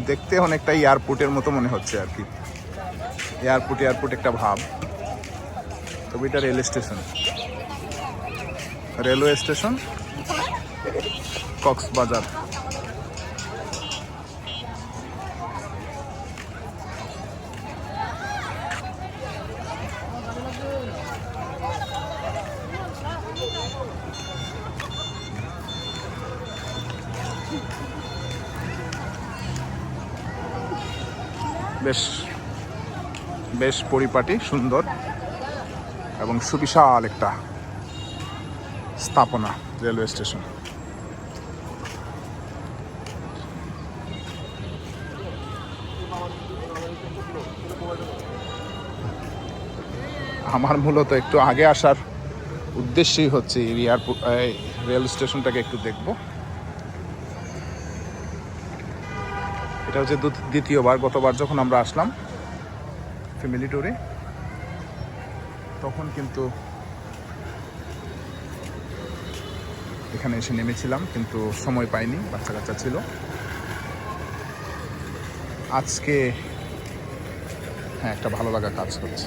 দেখতে অনেকটা এয়ারপোর্টের মতো মনে হচ্ছে আর কি। এয়ারপোর্ট এয়ারপোর্ট একটা ভাব। তবে এটা rail station. Railway station, Cox's Bazar. বেশ বেশ পরিপাটি, সুন্দর এবং সুবিশাল একটা স্থাপনা রেলওয়ে স্টেশন। আমার মূলত একটু আগে আসার উদ্দেশ্যই হচ্ছে এই রেল স্টেশনটাকে একটু দেখব। এটা হচ্ছে দ্বিতীয়বার, গতবার যখন আমরা আসলাম ফ্যামিলি ট্যুরে তখন কিন্তু এখানে এসে নেমেছিলাম, কিন্তু সময় পাইনি বাচ্চা কাচ্চা ছিল। আজকে হ্যাঁ একটা ভালো লাগা কাজ করছে।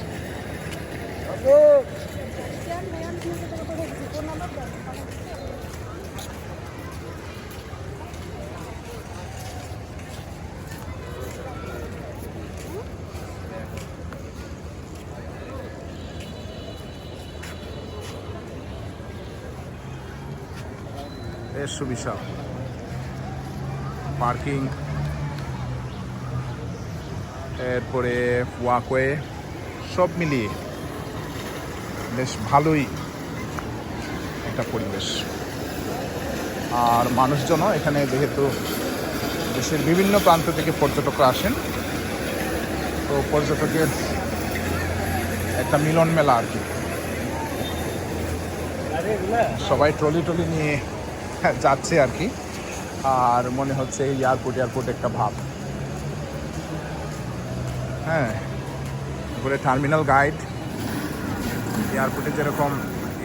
বেশ সুবিশাল পার্কিং। এরপরে ওয়াকওয়ে। সব মিলিয়ে বেশ ভালোই একটা পরিবেশ। আর মানুষজনও এখানে যেহেতু দেশের বিভিন্ন প্রান্ত থেকে পর্যটকরা আসেন, তো পর্যটকের একটা মিলন মেলা আর কি। সবাই ট্রলি ট্রলি নিয়ে যাচ্ছে আর কি। আর মনে হচ্ছে এই এয়ারপোর্ট এয়ারপোর্ট একটা ভাব। হ্যাঁ উপরে টার্মিনাল গাইড এয়ারপোর্টে যেরকম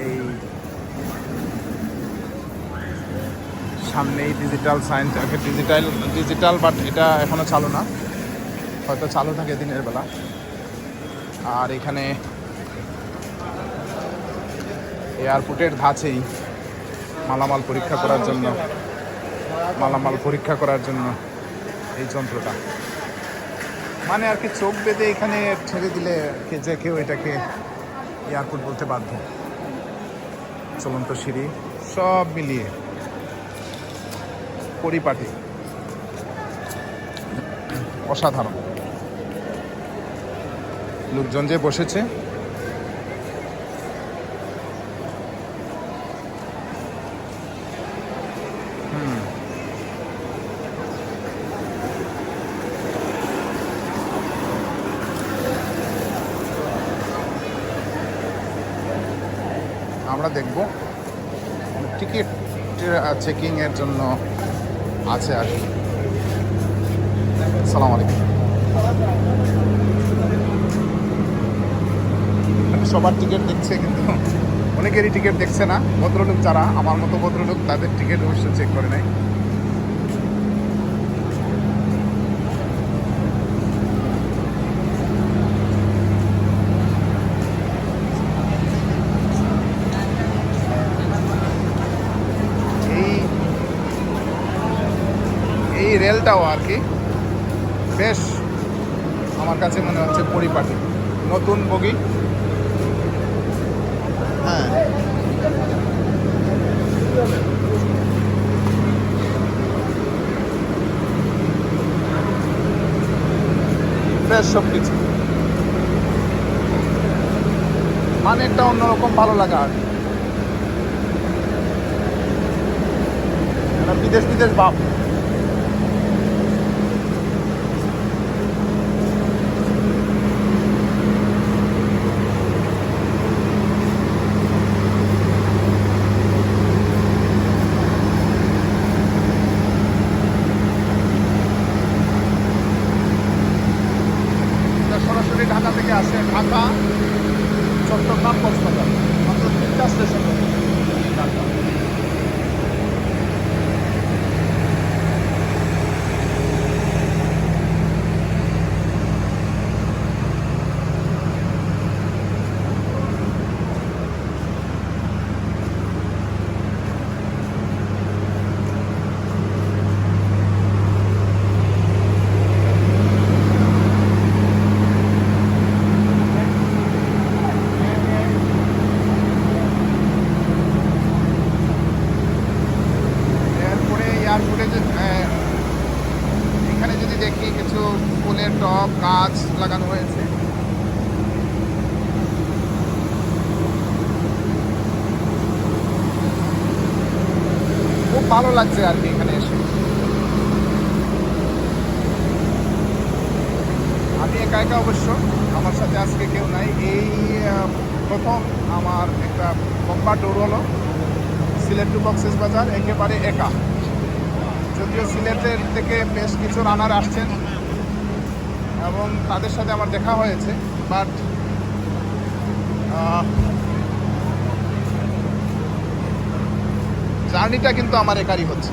এই সামনেই digital signs digital digital but এটা এখনও চালু না। হয়তো চালু থাকে দিনের বেলা। আর এখানে এয়ারপোর্টের ধাঁচেই মালামাল পরীক্ষা করার জন্য। মালামাল পরীক্ষা করার জন্য এই যন্ত্রটা। মানে আর কি চোখ বেঁধে এখানে ছেড়ে দিলে কে যে কেউ এটাকে এয়ারপোর্ট বলতে বাধ্য। চলন্ত সিঁড়ি সব মিলিয়ে। পরিপাটি। অসাধারণ। লোকজন যে বসেছে আমরা দেখব। টিকিট চেকিংয়ের এর জন্য আছে আর কি। সালাম আলাইকুম। সবার টিকিট দেখছে কিন্তু অনেকেরই টিকিট দেখছে না। ভদ্রলোক যারা, আমার মতো ভদ্রলোক, তাদের টিকিট অবশ্য চেক করে নেয় এই এই রেলটাও আর কি বেশ আমার কাছে মনে হচ্ছে পরিপাটি। নতুন বগি। হ্যাঁ। বেশ সব কিছু মানে একটা অন্যরকম ভালো লাগা আর। কি। বিদেশ বিদেশ ভাব এটা সরাসরি ঢাকা থেকে আসে ঢাকা চট্টগ্রাম কক্সবাজার মাত্র তিনটা স্টেশন ঢাকা এয়ারপোর্টে যে আহ, এখানে যদি দেখি কিছু ফুলের টব গাছ লাগানো হয়েছে খুব ভালো লাগছে আর কি এখানে এসে। আমি একা একা অবশ্য, আমার সাথে আজকে কেউ নাই। এই প্রথম আমার একটা লম্বা ট্যুর হলো সিলেট টু বক্সেস বাজার, একেবারে একা। যদিও সিলেটের থেকে বেশ কিছু রানার আসছেন এবং তাদের সাথে আমার দেখা হয়েছে বাট জার্নিটা কিন্তু আমার একারই হচ্ছে।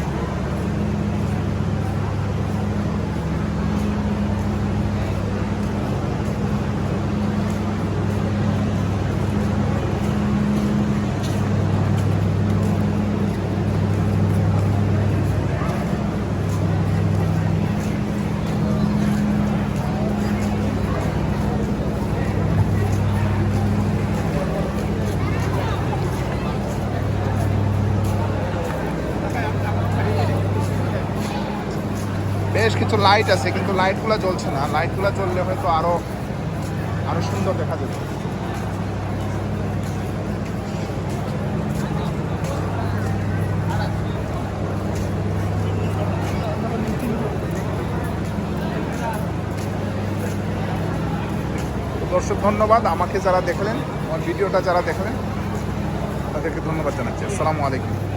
বেশ কিছু লাইট আছে, কিন্তু লাইটগুলো জ্বলছে না। লাইটগুলো জ্বললে হয়তো আরও আরও সুন্দর দেখা যেত দর্শক, ধন্যবাদ। আমাকে যারা দেখলেন, আমার ভিডিওটা যারা দেখলেন, তাদেরকে ধন্যবাদ জানাচ্ছি। আসসালামু আলাইকুম।